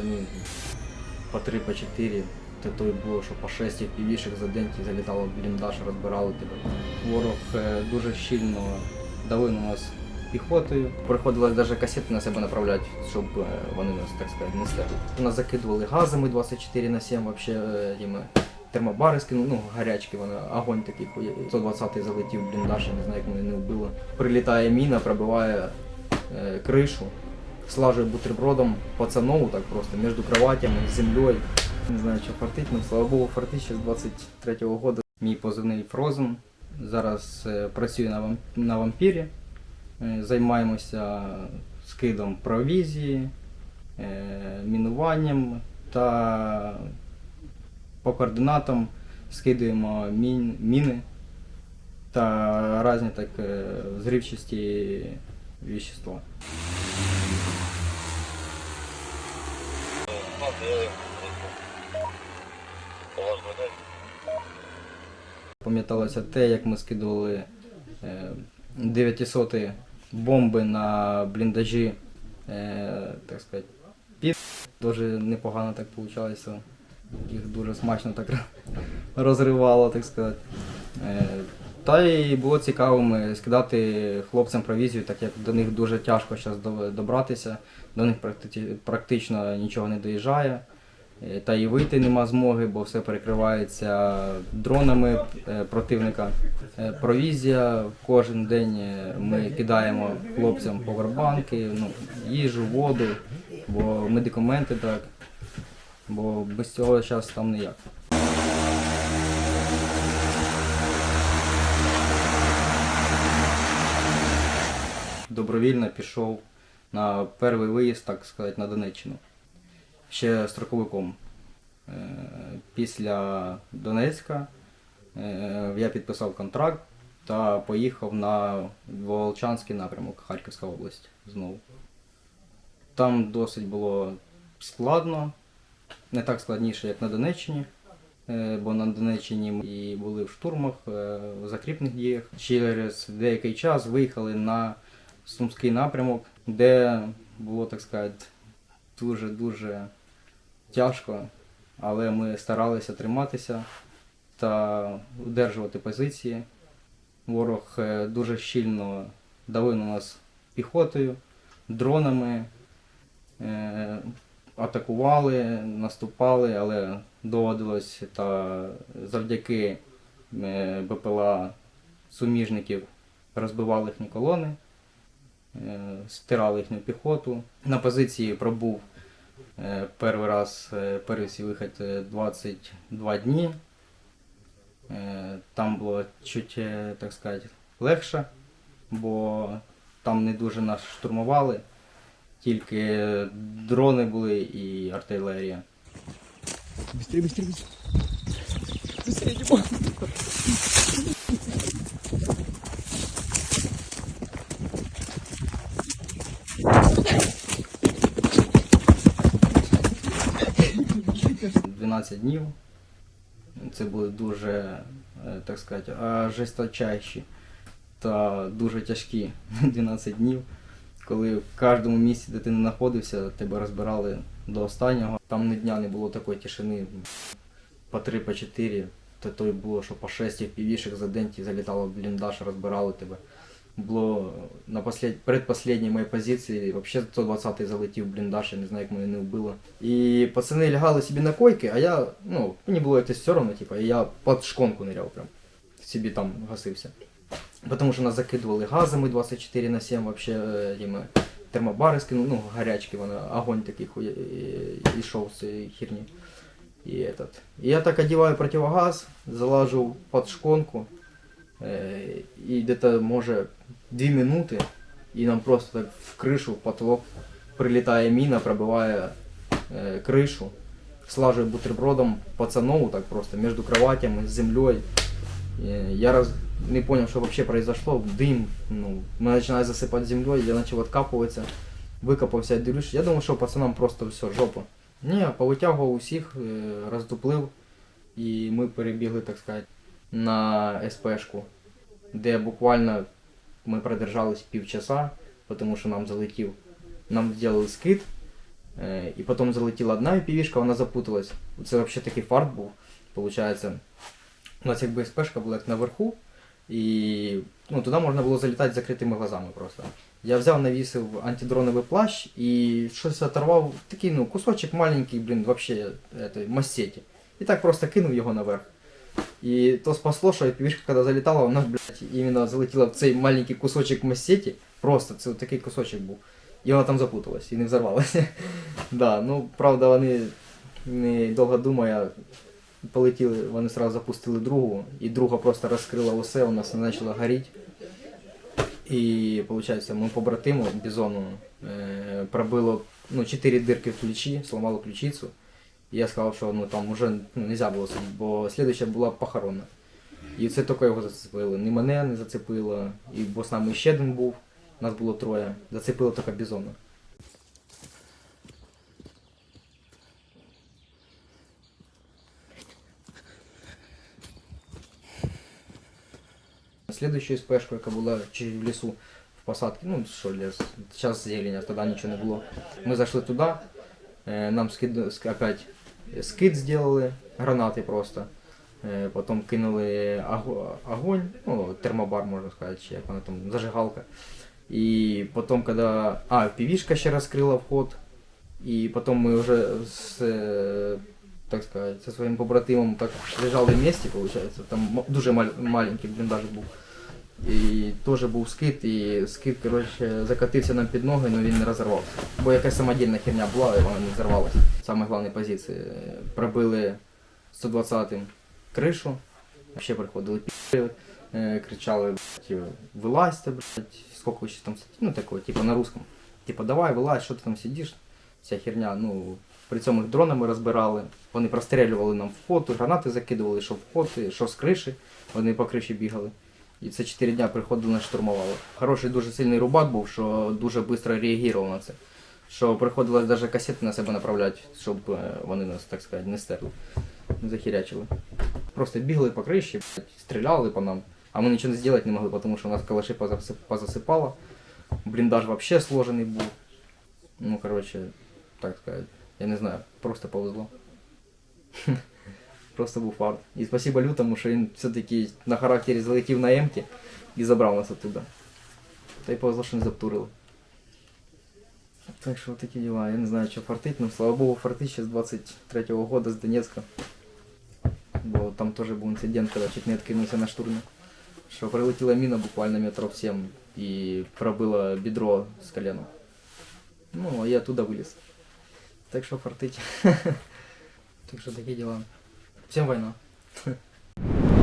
тишини по 3 по 4 то й було, що по 6 півішек за день залітало в бліндаж, розбирали тебе. Ворог е, дуже щільно давив на нас піхотою. Приходилось навіть касети на себе направляти, щоб е, вони нас, так сказати, не стерли. Нас закидували газами 24 на 7, вообще, е, термобари скинули, ну гарячки, вони, огонь такий хує. 120-й залетів в бліндаж, я не знаю, як мене не вбило. Прилітає міна, пробиває е, кришу, слажує бутербродом пацанову так просто між кроватями, землею. Не знаю, що фартить, але слава Богу, фартить ще з 23-го року. Мій позивний Фрозен. Зараз е, працюю на, на вампірі. Е, займаємося скидом провізії, е, мінуванням та по координатам скидуємо мін, міни та різні так е, взривчасті Пам'яталося те, як ми скидували е, 900 бомби на бліндажі, е, так сказати, під. Дуже непогано так вийшло. Їх дуже смачно так розривало, так сказати. Та й було цікавими скидати хлопцям провізію, так як до них дуже тяжко зараз добратися, до них практично нічого не доїжджає. Е, Та і вийти нема змоги, бо все перекривається дронами е, противника. Е, Провізія кожен день ми кидаємо хлопцям повербанки, ну, їжу, воду, бо медикаменти так. Бо без цього зараз там ніяк. Добровільно пішов на перший виїзд, так сказати, на Донеччину. Ще строковиком. Е, Після Донецька е, я підписав контракт та поїхав на Волчанський напрямок, Харківська область знову. Там досить було складно, не так складніше, як на Донеччині, е, бо на Донеччині і були в штурмах, в закріпних діях. Через деякий час виїхали на Сумський напрямок, де було, так сказати, дуже-дуже тяжко, але ми старалися триматися та удержувати позиції. Ворог е, дуже щільно давив на нас піхотою, дронами, е, атакували, наступали, але доводилось та завдяки е, БПЛА суміжників розбивали їхні колони, стирали їхню піхоту. На позиції пробув Е, Перший раз, е, перший свій вихід е, 22 дні. Е, Там було чуть, е, так сказати, легше, бо там не дуже нас штурмували, тільки дрони були і артилерія. Быстрее, быстрее, быстрее. Быстрее, Димон. – 12 днів. Це були дуже, е, так сказати, жесточайші та дуже тяжкі 12 днів, коли в кожному місці, де ти не знаходився, тебе розбирали до останнього. Там ні дня не було такої тишини. По 3 по 4 то й було, що по 6 півішек за день ті залітало в бліндаж, розбирали тебе. Було на послед... предпоследній моїй позиції, взагалі 120-й залетів бліндаж, я не знаю, як мене не вбило. І пацани лягали собі на койки, а я, ну, мені було це все одно, типу, і я під шконку ныряв прям. Собі там гасився. Потому що нас закидували газами 24 на 7, вообще, е, тими термобари скинули, ну, гарячки, вони, огонь такий йшов з цієї херні. І, этот. і я так одіваю противогаз, залажу під шконку, е, і где-то, може, 2 минути, і нам просто так в кришу, в потолок прилітає міна, пробиває е, кришу, слажує бутербродом пацанову так просто між кроватями, з землею. Е, Я раз не понял, что вообще произошло. Дым, ну, мы начинали засыпать землей, я начал откапываться, викопався, дивлюсь. Я думав, що пацанам просто все, жопа. Ні, повитягував усіх, е, роздуплив, і ми перебігли, так сказати, на СПшку, де буквально ми продержались півчаса, тому що нам залетів. Нам зробили скид Е, І потім залетіла одна півішка, вона запуталась. Це взагалі такий фарт був. Получається, у нас якби спешка була як наверху, і ну, туди можна було залітати з закритими глазами просто. Я взяв, навісив антидроновий плащ і щось оторвав, такий ну, кусочок маленький, блін, вообще этой, массеті. І так просто кинув його наверх. І то спасло, що півішка, коли залітала, вона, блядь, іменно залетіла в цей маленький кусочок массеті. Просто це такий кусочок був. І вона там запуталась і не взорвалася. да, ну, правда, вони не довго думая, полетіли, вони сразу запустили другу, і друга просто розкрила усе, у нас почала горіти. І, виходить, ми побратиму бізону е, пробило ну, 4 дирки в ключі, сломало ключицю. Я сказав, що ну, там вже ну, не можна було сидіти, бо слідуюча була похорона. І це тільки його зацепило. Ні мене не зацепило, і бо з нами ще один був, нас було троє. Зацепило тільки бізона. Следующую спешку, яка була в лісу в посадці, ну що ліс, зараз зелень, а тоді нічого не було. Ми зайшли туди, е, нам скид, ск- опять скид зробили, гранати просто. Е, Потім кинули огонь, ну, термобар, можна сказати, чи як вона там, зажигалка. І потім, коли... А, півішка ще розкрила вход. І потім ми вже з, е, так сказати, зі своїм побратимом так лежали в місті, виходить. Там дуже мал- маленький бліндаж був. І теж був скид, і скид, коротше, закатився нам під ноги, але він не розірвався. Бо якась самодільна херня була, і вона не взорвалася. Саме головні позиції. Е, Пробили 120-м кришу, ще приходили пі***ли, е, кричали, блядь, вилазьте, блядь, сколько ви ще там сидите, ну такого, типу на русском. Типу, давай, вилазь, що ти там сидиш, вся херня, ну, при цьому їх дронами розбирали, вони прострілювали нам вход, гранати закидували, що вход, що з криші, вони по криші бігали. І це 4 дня приходили штурмували. Хороший дуже сильний рубак був, що дуже швидко реагував на це. Що приходилось навіть касети на себе направляти, щоб е, вони нас, так сказати, не стерли, не захірячили. Просто бігли по криші, стріляли по нам, а ми нічого не зробити не могли, тому що у нас калаші позасип- позасипало. Бліндаж вообще сложений був. Ну, коротше, так сказати, я не знаю, просто повезло. Просто був фарт. І спасибо лютому, що він все-таки на характері залетів на емки і забрав нас оттуда. Та й повезло, що не заптурили. Так що такі діла. Я не знаю, що фартить, ну слава Богу, фартить ще з 23-го года з Донецька. Бо там теж був інцидент, коли чуть не відкинувся на штурмі. Що прилетіла міна буквально метров 7 і пробила бідро з коленом. Ну, а я оттуда виліз. Так що фартить. так що такі діла. Всім війна.